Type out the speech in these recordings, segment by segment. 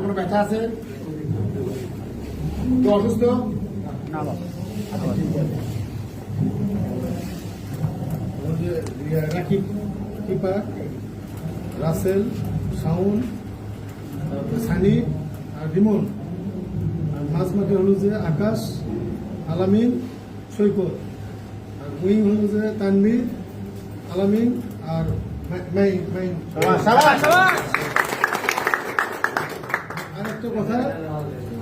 কোনো ব্যথা আছে? তো অসুস্থ? না বাবা। রাকিব কিপা রাসেল শাউন সানি আর রিমন আর মাঝমাঠে হলো যে আকাশ আলামিন সৈকত। আর উইং হলো যে তানভীর আলামিন আর মাই- একটা কথা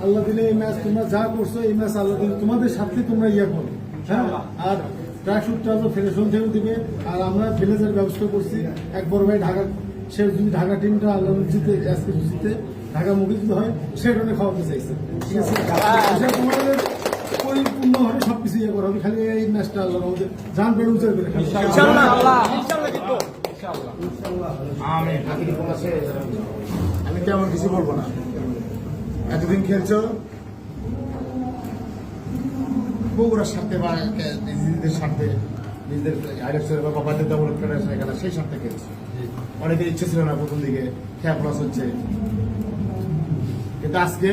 আল্লাহ দিলে এই ম্যাচ তোমরা যা করছ এই ম্যাচ আল্লাহ দিলে তোমাদের সাথে তোমরা ইয়ে করো। হ্যাঁ? আর শুটটা ফেডারেশন থেকে দিবে। আর আমরা ভিলেজের ব্যবস্থা করছি। এক বড় ভাই ঢাকা সে যদি ঢাকা টিমটা আল্লাহ জিতে আজকে জিতে ঢাকা মুখে যদি হয় সেটা খাওয়াতে চাইছে। ঠিক আছে? তোমাদের পরিপূর্ণ হবে সবকিছু ইয়ে করা হবে। খালি এই ম্যাচটা আল্লাহ আমাদের জান পেড়ে উচার করে আমি তেমন কিছু বলব না। এতদিন খেলছো? বগুড়ার সাথে বা নিজেদের স্বার্থে নিজেদের আইলেক্সের বা বাবাদের ডেভেলপ ফেডারেশন খেলা সেই স্বার্থে খেলছে। অনেকের ইচ্ছে ছিল না প্রথম দিকে খেয়া প্লাস হচ্ছে। কিন্তু আজকে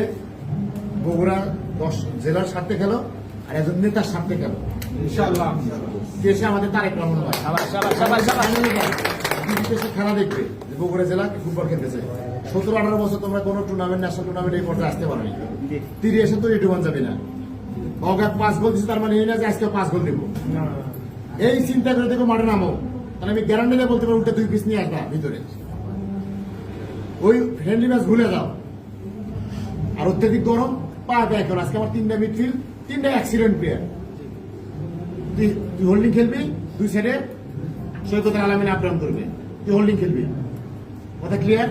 বগুড়া দশ জেলার স্বার্থে খেলো আর একজন নেতার স্বার্থে খেলো। দেশে আমাদের তারেক রহমান ভাই? খেলা দেখবে বগুড়া জেলা ফুটবল খেলতেছে। সতেরো আঠারো বছর তোমরা কোনো টুর্নামেন্ট ন্যাশনাল টুর্নামেন্ট এই পর্যায়ে আসতে পারো তিরি এসে তো ইউটিউবান যাবে না। অগাত পাঁচ গোল দিচ্ছে তার মানে এই না যে আজকে পাঁচ গোল দেবো। এই চিন্তা করে দেখো মাঠে নামো। তাহলে আমি গ্যারান্টি দিয়ে বলতে পারব উল্টে দুই পিস নিয়ে আসবা ভিতরে। ওই ফ্রেন্ডলি ম্যাচ ভুলে যাও। আর অত্যাধিক গরম পা ব্যয় করো। আজকে আমার তিনটা মিডফিল্ড তিনটা অ্যাক্সিডেন্ট প্লেয়ার তুই হোল্ডিং খেলবি দুই সাইডে সৈকতের আলামিন আপডাউন করবে তুই হোল্ডিং খেলবি? কথা ক্লিয়ার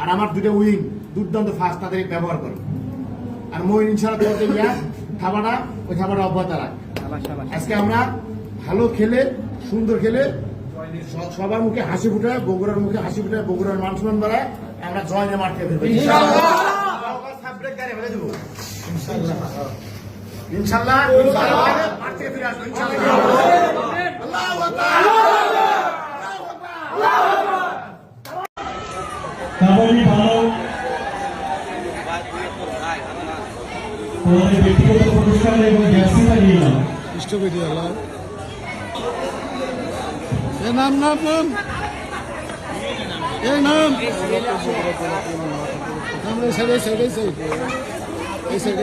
আর আমার দুটো উইং দুর্দান্ত ফাস্ট তাদের ব্যবহার করো। আর মহিন ইনশাল্লাহ তোমাদের ইয়া খাবারটা ওই খাবারটা অব্যাহত রাখ। আজকে আমরা ভালো খেলে সুন্দর খেলে সবার মুখে হাসি ফুটায় বগুড়ার মুখে হাসি ফুটায় বগুড়ার মান সম্মান বাড়ায় আমরা জয় নিয়ে মাঠ খেতে পারি। ইনশাল্লাহ ইনশাল্লাহ ইনশাল্লাহ ফিরে আসব ইনশাল্লাহ কাবাডি ভালো তোমাদের ব্যক্তিগত পুরস্কার এবং জার্সি লাগিয়ে নাও। এ নাম নাম নাম। এই নাম। নাম এই সাইড সাইড এই সাইড সাইড। এই সাইড